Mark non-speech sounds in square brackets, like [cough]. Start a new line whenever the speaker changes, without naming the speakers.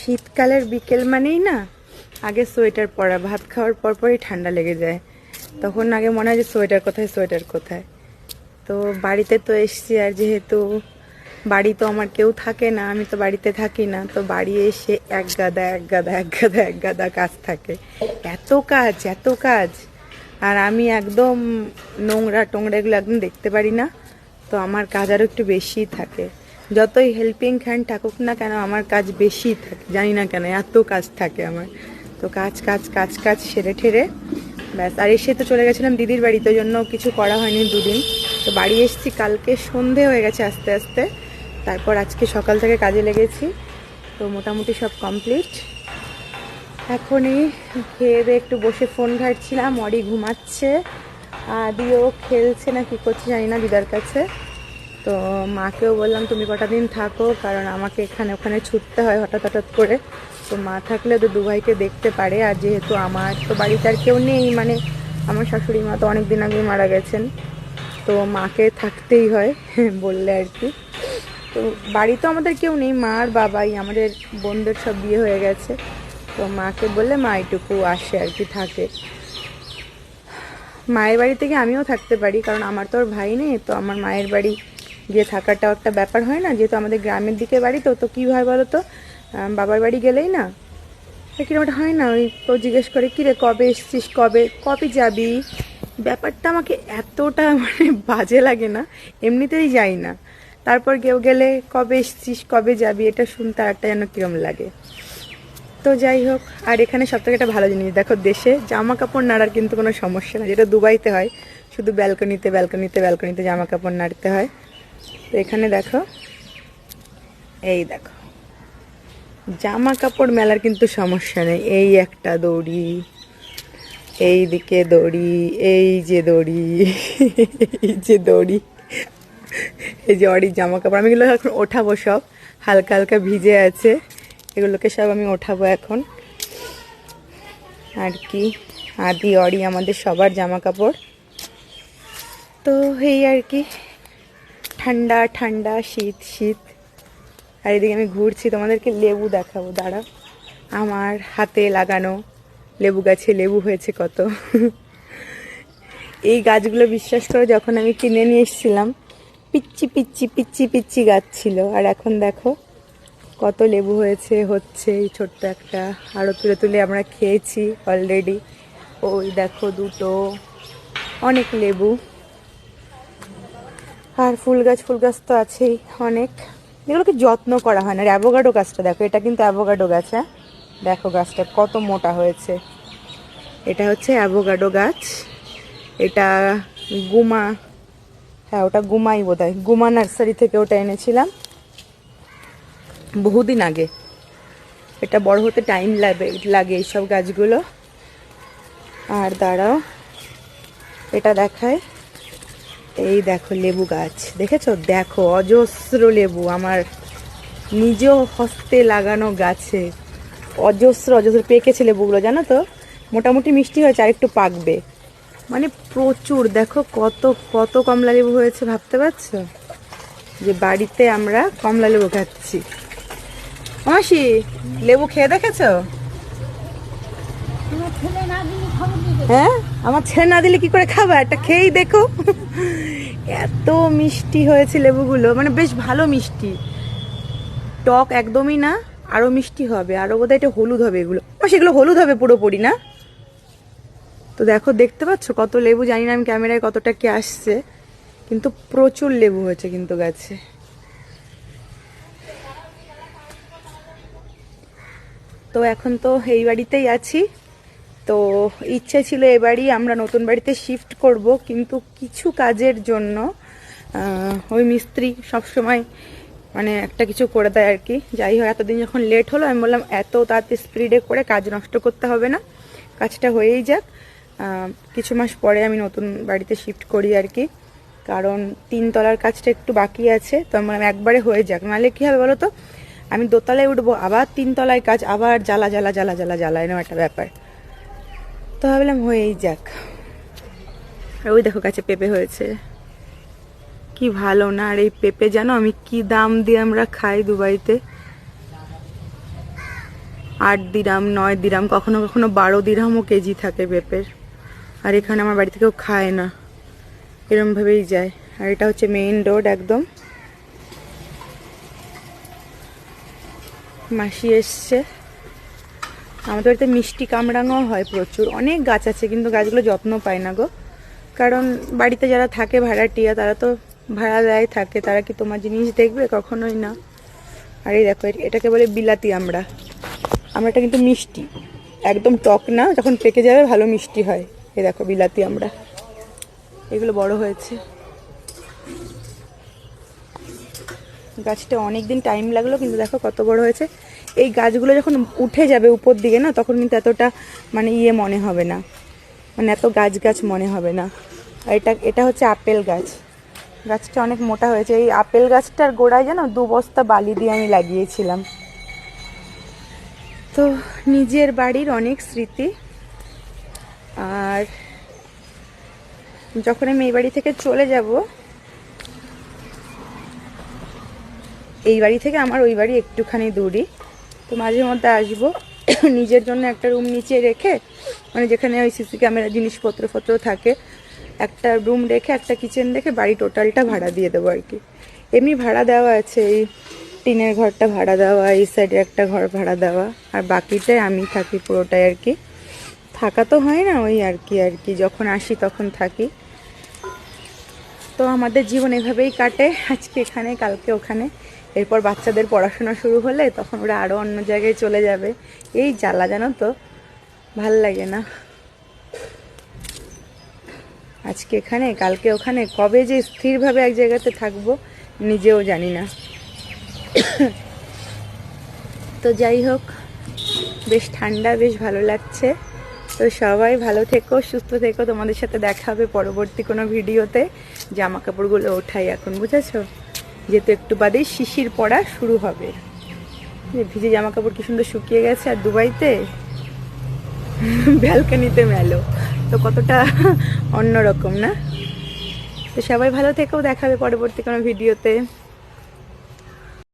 শীতকালের বিকেল মানেই না, আগে সোয়েটার পরা, ভাত খাওয়ার পর পরই ঠান্ডা লেগে যায়। তখন আগে মনে হয় যে সোয়েটার কোথায় সোয়েটার কোথায়। তো বাড়িতে তো এসছি আর যেহেতু বাড়ি তো আমার কেউ থাকে না, আমি তো বাড়িতে থাকি না, তো বাড়ি এসে এক গাদা এক গাদা এক গাদা এক গাদা কাজ থাকে। এত কাজ এত কাজ। আর আমি একদম নোংরা টোংরা এগুলো একদম দেখতে পারি না, তো আমার কাজ আরও একটু বেশিই থাকে। যতই হেল্পিং হ্যান্ড থাকুক না কেন, আমার কাজ বেশি থাকে, জানি না কেন, এত কাজ থাকে আমার। তো কাজ কাজ কাজ কাজ সেরে ঠেরে, ব্যাস। আর এসে তো চলে গেছিলাম দিদির বাড়িতে জন্য কিছু করা হয়নি দুদিন। তো বাড়ি এসেছি, কালকে সন্ধে হয়ে গেছে আস্তে আস্তে। তারপর আজকে সকাল থেকে কাজে লেগেছি। তো মোটামুটি সব কমপ্লিট এখনই খেয়ে দিয়ে একটু বসে ফোন ঘাটছিলাম অরি ঘুমাচ্ছে। আদিও খেলছে না, কি করছে জানি না দিদার কাছে। তো মাকেও বললাম, তুমি কটা দিন থাকো, কারণ আমাকে এখানে, ওখানে ছুটতে হয় হঠাৎ হঠাৎ করে। তো মা থাকলে তো দু ভাইকে দেখতে পারে, আর যেহেতু আমার তো বাড়িতে আর কেউ নেই মানে আমার শাশুড়ি মা তো অনেক দিন আগে মারা গেছেন। তো মাকে থাকতেই হয়, [laughs] বললে আর কি। তো বাড়ি তো আমাদের কেউ নেই, মা আর বাবাই, আমাদের বোনদের সব বিয়ে হয়ে গেছে। তো মাকে বললে, মা, এটুকু আসে আর কি, থাকে। মায়ের বাড়ি থেকে আমিও থাকতে পারি, কারণ আমার তো আর ভাই নেই, তো আমার মায়ের বাড়ি গিয়ে থাকাটাও একটা ব্যাপার হয় না? যেহেতু আমাদের গ্রামের দিকে বাড়ি তো তো কী হয় বলো তো বাবার বাড়ি গেলেই না কীরকম একটা হয় না? ওই তো জিজ্ঞেস করে, কিরে, কবে এসছিস? কবে কবে যাবি? ব্যাপারটা আমাকে এতটা মানে বাজে লাগে না, এমনিতেই যাই না। তারপর কেউ গেলে, কবে এসছিস? কবে যাবি? এটা শুনতে আর একটা যেন কিরম লাগে। তো যাই হোক, আর এখানে সব থেকে একটা ভালো জিনিস, দেখো দেশে জামা কাপড় নাড়ার কিন্তু কোনো সমস্যা না যেটা দুবাইতে হয়, শুধু ব্যালকনিতে ব্যালকনিতে ব্যালকনিতে জামা কাপড় নাড়তে হয়। তো এখানে দেখো, এই দেখো। জামা কাপড় মেলার কিন্তু সমস্যা নেই। এই একটা দড়ি, এই দিকে দড়ি, এই যে দড়ি, এই যে দড়ি, এই যে অডির জামা কাপড় আমি এগুলো এখন ওঠাবো সব। হালকা হালকা ভিজে আছে। এগুলোকে সব আমি ওঠাবো এখন। আর কি? আদি অডি আমাদের সবার জামা কাপড় তো এই আর কি। ঠান্ডা ঠান্ডা, শীত শীত। আর এদিকে আমি ঘুরছি, তোমাদেরকে লেবু দেখাবো। দাঁড়া, আমার হাতে লাগানো লেবু গাছে লেবু হয়েছে কত। এই গাছগুলো বিশ্বাস করে, যখন আমি কিনে নিয়ে এসেছিলাম পিচ্ছি পিচ্ছি পিচ্ছি পিচ্ছি গাছ ছিল। আর এখন দেখো, কত লেবু হয়েছে, হচ্ছে এই ছোট্ট একটা আরও তুলে তুলে আমরা খেয়েছি অলরেডি ওই দেখো দুটো, অনেক লেবু। আর ফুল গাছ ফুল গাছ তো আছেই অনেক। এগুলোকে যত্ন করা হয় না। আর অ্যাভোগাডো গাছটা দেখো, এটা কিন্তু অ্যাভোগাডো গাছ হ্যাঁ? দেখো গাছটা কত মোটা হয়েছে। এটা হচ্ছে অ্যাভোগাডো গাছ। এটা গুমা হ্যাঁ ওটা গুমাই বোধ হয় গুমা নার্সারি থেকে ওটা এনেছিলাম বহুদিন আগে। এটা বড় হতে টাইম লাগে লাগে এইসব গাছগুলো। আর দাঁড়াও, এটা দেখায়। এই দেখো লেবু গাছ, দেখেছ? দেখো, অজস্র লেবু, আমার নিজ হস্তে লাগানো গাছে। অজস্র অজস্র, পেকেছে লেবুগুলো, জানো তো? মোটামুটি মিষ্টি হয়েছে আর একটু পাকবে। মানে প্রচুর, দেখো কত কত কমলা লেবু হয়েছে, ভাবতে পারছ? যে বাড়িতে আমরা কমলা লেবু খাচ্ছি। মাসি, লেবু খেয়ে দেখেছ? হ্যাঁ? আমার ছেলে না দিলে কি করে খাবা? একটা খেয়েই দেখো। এত মিষ্টি হয়েছে লেবুগুলো। মানে বেশ ভালো মিষ্টি। টক একদমই না, আরও মিষ্টি হবে। আরও বোধহয় এটা হলুদ হবে এগুলো। সেগুলো হলুদ হবে পুরোপুরি না? তো দেখো, দেখতে পাচ্ছ কত লেবু? জানি না আমি ক্যামেরায় কতটা কি আসছে। কিন্তু প্রচুর লেবু হয়েছে কিন্তু গাছে। তো এখন তো এই বাড়িতেই আছি। তো ইচ্ছে ছিল এবারই আমরা নতুন বাড়িতে শিফট করব, কিন্তু কিছু কাজের জন্য ওই মিস্ত্রি সব সময় মানে একটা কিছু করে দেয় আর কি। যাই হোক, এতদিন যখন লেট হলো, আমি বললাম, এত তাড়াতাড়ি স্পিডে করে কাজ নষ্ট করতে হবে না, কাজটা হয়েই যাক। কিছু মাস পরে আমি নতুন বাড়িতে শিফট করি আর কি, কারণ তিনতলার কাজটা একটু বাকি আছে, তো আমি একবারে হয়ে যাক। নাহলে কী হবে বলো তো আমি দোতলায় উঠবো, আবার তিনতলায় কাজ, আবার জ্বালা জ্বালা জ্বালা জ্বালা জ্বালা এরকম একটা ব্যাপার। তো ভাবলাম হয়েই যাক। আর ওই দেখো কাছে পেঁপে হয়েছে। কি ভালো না, আর এই পেঁপে জানো আমি কি দাম দিয়ে আমরা খাই দুবাইতে? আট দিরাম, নয় দিরাম, কখনো কখনো বারো দিরামও কেজি থাকে পেঁপের। আর এখানে আমার বাড়িতে কেউ খায় না। এরমভাবেই যায়। আর এটা হচ্ছে মেইন রোড একদম। মাসি এসছে। আমাদের বাড়িতে মিষ্টি কামরাঙাও হয় প্রচুর। অনেক গাছ আছে, কিন্তু গাছগুলো যত্ন পায় না গো। কারণ বাড়িতে যারা থাকে ভাড়াটিয়া, তারা তো ভাড়া দেয় থাকে, তারা কি তোমার জিনিস দেখবে? কখনোই না। আর এই দেখো এটাকে বলে বিলাতি আমরা আমরাটা কিন্তু মিষ্টি। একদম টক না, যখন পেকে যাবে ভালো মিষ্টি হয়। এই দেখো বিলাতি আমরা এগুলো বড় হয়েছে। গাছটা অনেক দিন টাইম লাগল, কিন্তু দেখো কত বড় হয়েছে। এই গাছগুলো যখন উঠে যাবে উপর দিকে না, তখন কিন্তু এতটা মানে ইয়ে মনে হবে না। মানে এত গাছ গাছ মনে হবে না। আর এটা এটা হচ্ছে আপেল গাছ। গাছটা অনেক মোটা হয়েছে। এই আপেল গাছটার গোড়ায় যেন দু বস্তা বালি দিয়ে আমি লাগিয়েছিলাম। তো নিজের বাড়ির অনেক স্মৃতি। আর যখন আমি এই বাড়ি থেকে চলে যাব, এই বাড়ি থেকে আমার ওই বাড়ি একটুখানি দূরই। তো মাঝে মধ্যে আসব। [coughs] নিজের জন্য একটা রুম নিচে রেখে মানে যেখানে ওই সিসি ক্যামেরা জিনিসপত্র ফত্র থাকে, একটা রুম রেখে, একটা কিচেন রেখে বাড়ি টোটালটা ভাড়া দিয়ে দেবো আর কি। এমনি ভাড়া দেওয়া আছে, এই টিনের ঘরটা ভাড়া দেওয়া, এই সাইডে একটা ঘর ভাড়া দেওয়া, আর বাকিটাই আমি থাকি পুরোটাই আর কি। থাকা তো হয় না ওই আর কি আর কি, যখন আসি তখন থাকি। তো আমাদের জীবন এভাবেই কাটে, আজকে এখানে, কালকে ওখানে। এরপর বাচ্চাদের পড়াশোনা শুরু হলে তখন ওরা আরও অন্য জায়গায় চলে যাবে। এই জ্বালা জানো তো, ভালো লাগে না। আজকে এখানে, কালকে ওখানে, কবে যে স্থিরভাবে এক জায়গাতে থাকব, নিজেও জানি না। তো যাই হোক, বেশ ঠান্ডা, বেশ ভালো লাগছে। তো সবাই ভালো থেকো, সুস্থ থেকো। তোমাদের সাথে দেখা হবে পরবর্তী কোনো ভিডিওতে। জামা কাপড়গুলো ওঠাই এখন, বুঝেছ? যেহেতু একটু বাদেই শিশির পড়া শুরু হবে। ভিজে জামা কাপড় কি সুন্দর শুকিয়ে গেছে আর দুবাইতে? ব্যালকানিতে মেলো। তো কতটা অন্যরকম না? তো সবাই ভালো থেকেও দেখাবে পরবর্তী কোনো ভিডিওতে।